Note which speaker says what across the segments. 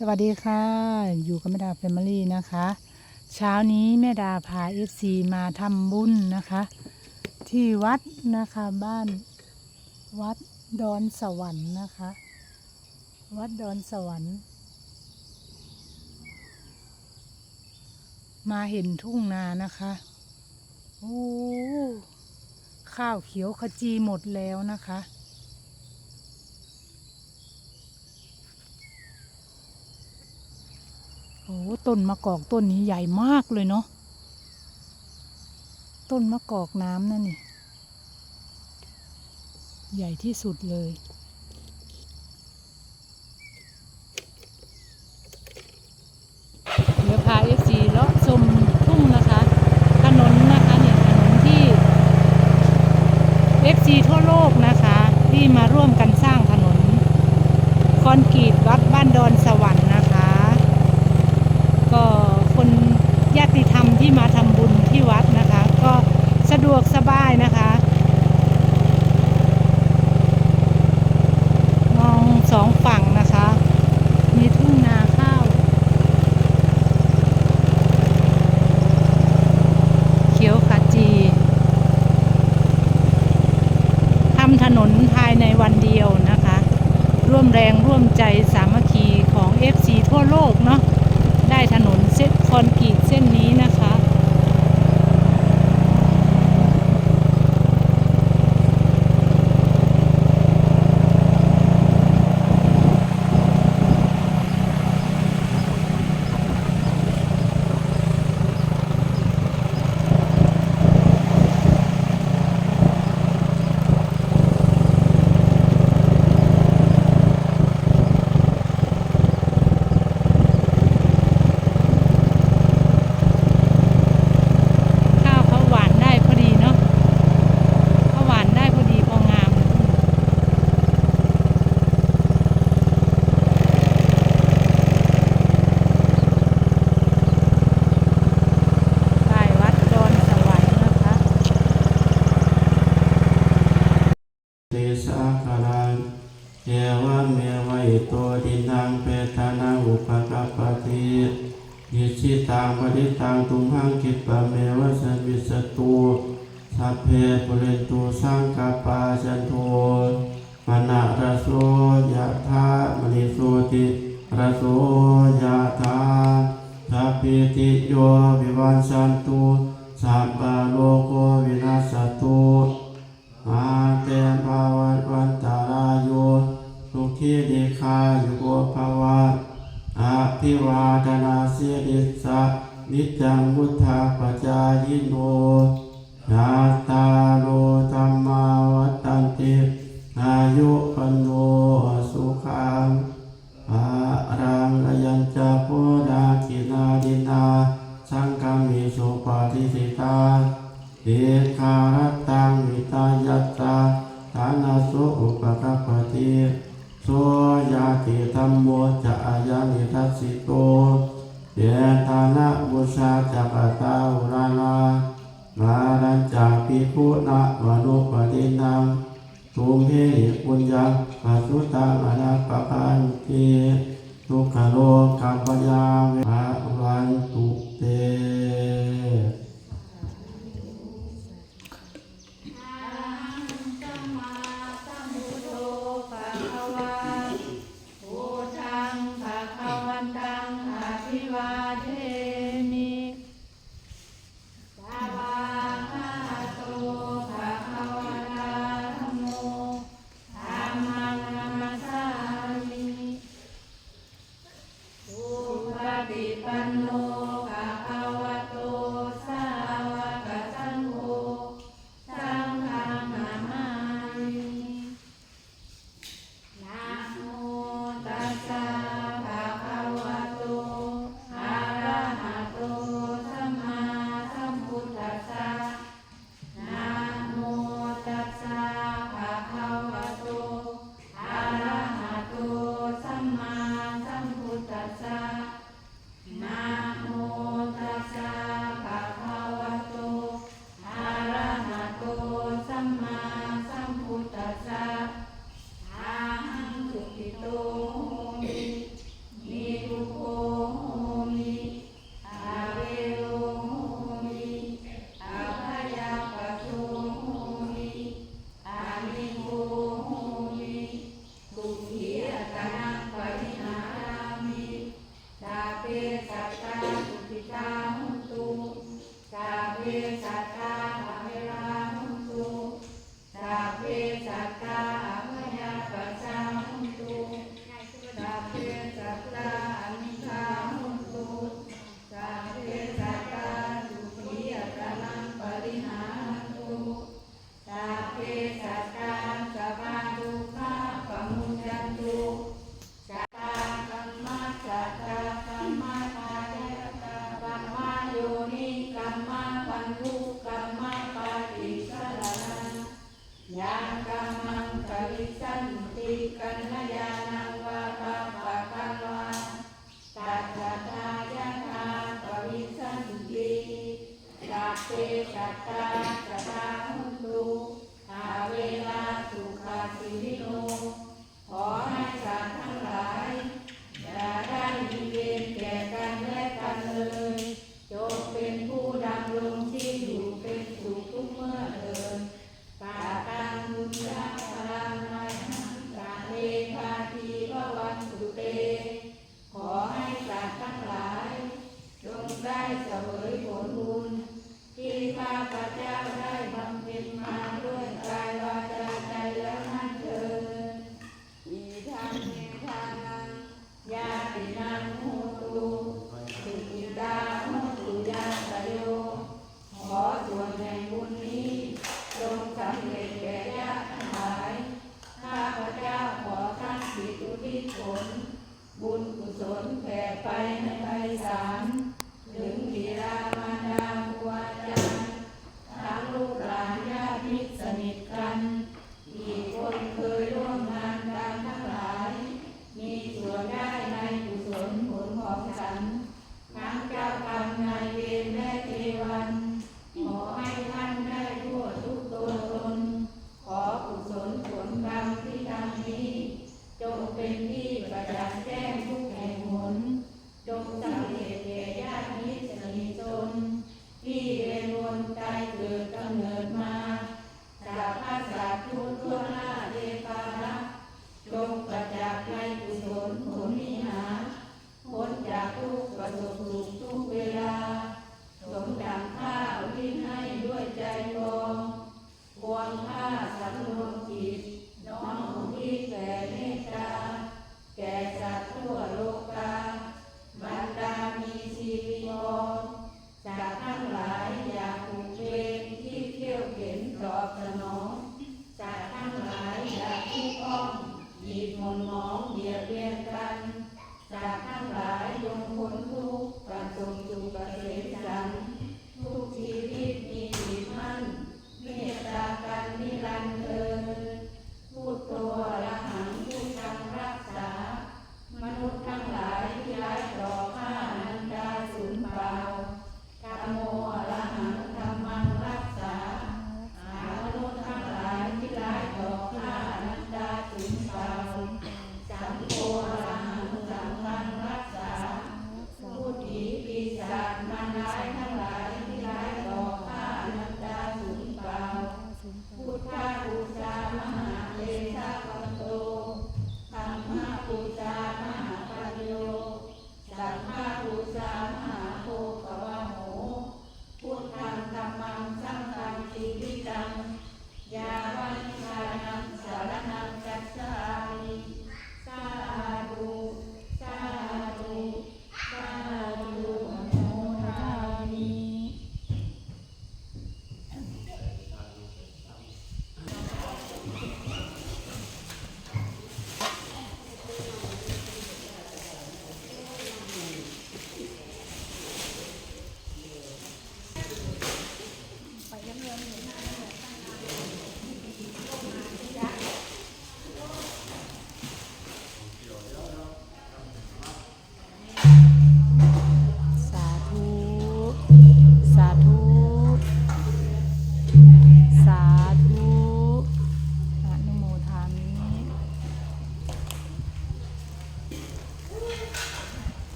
Speaker 1: สวัสดีค่ะ อยู่กับแม่ดาแฟมิลี่นะคะ เช้านี้แม่ดาพาเอฟซีมาทำบุญนะคะ ที่วัดนะคะบ้านวัดดอนสวรรค์นะคะ วัดดอนสวรรค์ มาเห็นทุ่งนานะคะโอ้ข้าวเขียวขจีหมดแล้วนะคะ โอ้ต้นมะกอกต้นนี้ใหญ่มากเลยเนาะต้นมะกอกน้ำนั่นนี่ ใหญ่ที่สุดเลย เดี๋ยวพาเอฟซีเลาะชมทุ่งนะคะถนนนะคะเนี่ยถนนที่เอฟซีทั่วโลกนะคะ ที่มาร่วมกันสร้างถนน คอนกรีตวัดบ้านดอนสวรรค์นะคะ ก็คนญาติธรรมที่มาทำบุญที่วัดนะคะ ก็สะดวกสบายนะคะ มองสองฝั่งนะคะ มีทุ่งนาข้าว เขียวขจีทำถนนภายในวันเดียวนะคะ ร่ว มแรงร่วมใจสามัคคีของ FC ทั่วโลกเนาะได้ถนนเส้นคอนกรีตเส้นนี้นะคะ ข้าวเขาหวานได้พอดีเนาะเขาหวานได้พอดีพองาม ใต้วัดดอนสวรรค์นะคะ
Speaker 2: เตสาคารังเอวะเมวะอิโตดินังเปตานังอุปกัปปติ ยิชิตังปฏิตังตุมหังคิปะเมวะสันวิสตุสัพเพปุเรนตุสังกปปาจันโทมนะระโสยะธามณิโสติระโสยะธาสัพพิติโยวิวันสันตุสัพพะโลกโควินาสตุ เอคารตังวิตายัตตาฐานาโสอุปกัปติโสยาติธรรมโมจะอายานิทัสสิโตเยธานะบุชาจักตาอุรานามารัญจาปิพุนะวนุปตินังทุมเหหิปุญญังปัสุตังอนาปปันติทุกขโลกัปปยาเวะวันตุเต
Speaker 3: ได้เสวยผลบุญที่ข้าพระเจ้าได้บำเพ็ญมาด้วยกายวาจาใจแล้วนั่นเถิดมีทางเมตานังญาตินังโหตุสุกิตาโหตุญาตโยขอส่วนแห่งบุญนี้จงสำเร็จแก่ญาติทั้งหลายข้าพระเจ้าขอท่านสิทธิผลบุญกุศลแผ่ไปในไพสาล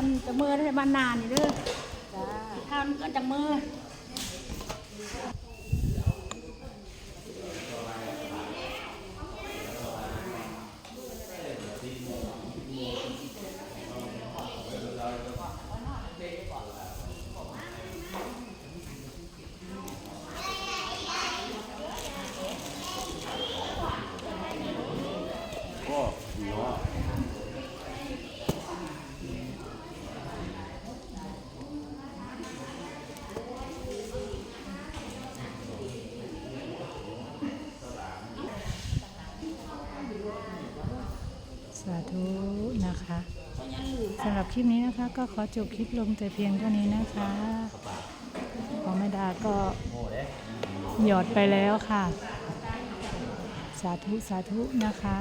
Speaker 3: ก่อน
Speaker 4: จะมือได้บ้านนานนี่เด้อจ้ทานก็จะมือ
Speaker 1: ธุนะคะสำหรับคลิปนี้นะคะ ก็ขอจบคลิปลงแต่เพียงเท่านี้นะคะของแม่ดาก็หยอดไปแล้วค่ะ สาธุสาธุนะคะ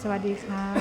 Speaker 1: สวัสดีค่ะ